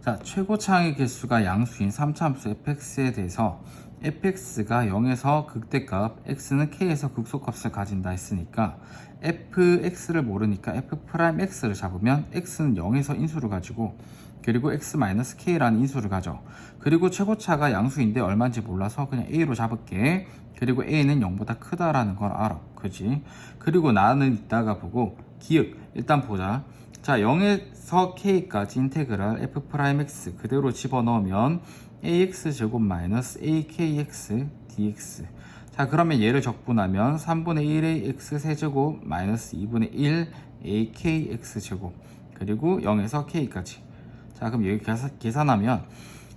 자, 최고차항의 개수가 양수인 3차함수 fx에 대해서 fx가 0에서 극대값, x는 k에서 극소값을 가진다 했으니까 fx를 모르니까 f'x를 잡으면 x는 0에서 인수를 가지고 그리고 x-k라는 인수를 가져. 그리고 최고차가 양수인데 얼마인지 몰라서 그냥 a로 잡을게. 그리고 a는 0보다 크다라는 걸 알아. 그지? 그리고 나는 이따가 보고 기억 일단 보자. 자, 0에서 k까지 인테그랄 f'x 그대로 집어넣으면 ax 제곱 마이너스 akx dx. 자, 그러면 얘를 적분하면 3분의 1의 x 세제곱 마이너스 2분의 1 akx 제곱 그리고 0에서 k까지. 자, 그럼 여기 계산, 계산하면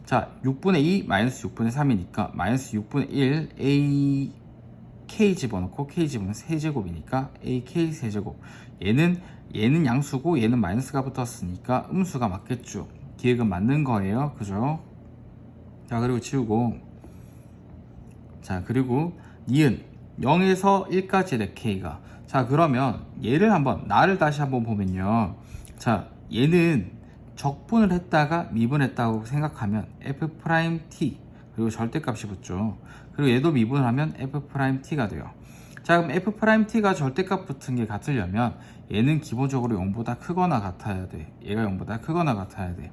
자, 6분의 2 마이너스 6분의 3이니까 마이너스 6분의 1 a k 집어넣고 k 집으면 세제곱이니까 ak 세제곱. 얘는 얘는 양수고 얘는 마이너스가 붙었으니까 음수가 맞겠죠. 기획은 맞는 거예요. 그죠? 자, 그리고 지우고 자, 그리고 니은 0에서 1까지의 k가 자, 그러면 얘를 한번 나를 다시 한번 보면요. 자, 얘는 적분을 했다가 미분했다고 생각하면 f't 그리고 절대값이 붙죠. 그리고 얘도 미분을 하면 f't가 돼요. 자 그럼 f't가 절대값 붙은 게 같으려면 얘는 기본적으로 0보다 크거나 같아야 돼. 얘가 0보다 크거나 같아야 돼.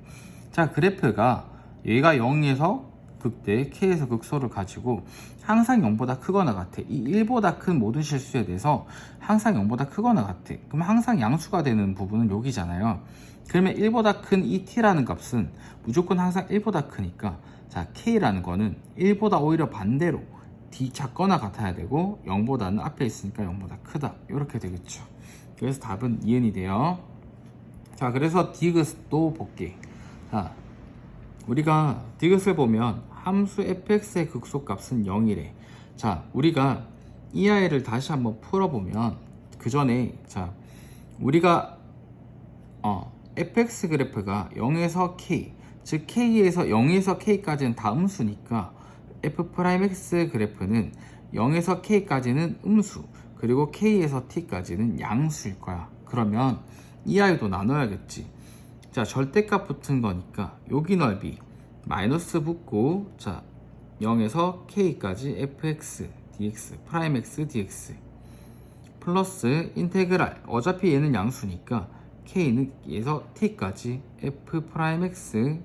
자 그래프가 얘가 0에서 극대, k에서 극소를 가지고 항상 0보다 크거나 같아. 이 1보다 큰 모든 실수에 대해서 항상 0보다 크거나 같아. 그럼 항상 양수가 되는 부분은 여기잖아요. 그러면 1보다 큰 이 t라는 값은 무조건 항상 1보다 크니까 자 k라는 거는 1보다 오히려 반대로 d 작거나 같아야 되고 0보다는 앞에 있으니까 0보다 크다 이렇게 되겠죠. 그래서 답은 이은이 돼요. 자 그래서 디귿도 볼게. 자 우리가 디귿을 보면 함수 fx의 극소값은 0이래. 자, 우리가 이 아이를 다시 한번 풀어보면 그 전에 자 우리가 어 fx 그래프가 0에서 k 즉 k에서 0에서 k까지는 다 음 수니까 f'x 그래프는 0에서 k까지는 음수 그리고 k에서 t까지는 양수일 거야. 그러면 이 아이도 나눠야겠지. 자 절대값 붙은 거니까 여기 넓이 마이너스 붙고 자 0에서 k까지 fx dx 프라임 x dx 플러스 인테그랄 어차피 얘는 양수니까 k는 에서 t까지 f 프라임 x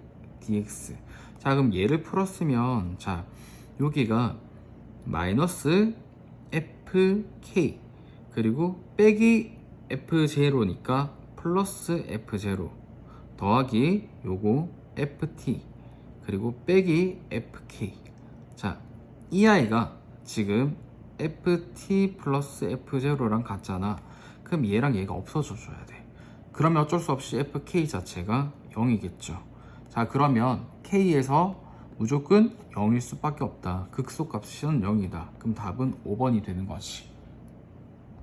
dx. 자 그럼 얘를 풀었으면 자 여기가 마이너스 fk. 그리고 빼기 f0니까 플러스 f0 더하기 요거 ft. 그리고 빼기 fk. 자 이 아이가 지금 ft 플러스 f0랑 같잖아. 그럼 얘랑 얘가 없어져 줘야 돼. 그러면 어쩔 수 없이 fk 자체가 0이겠죠 자 그러면 k에서 무조건 0일 수밖에 없다. 극소값은 0이다. 그럼 답은 5번이 되는 거지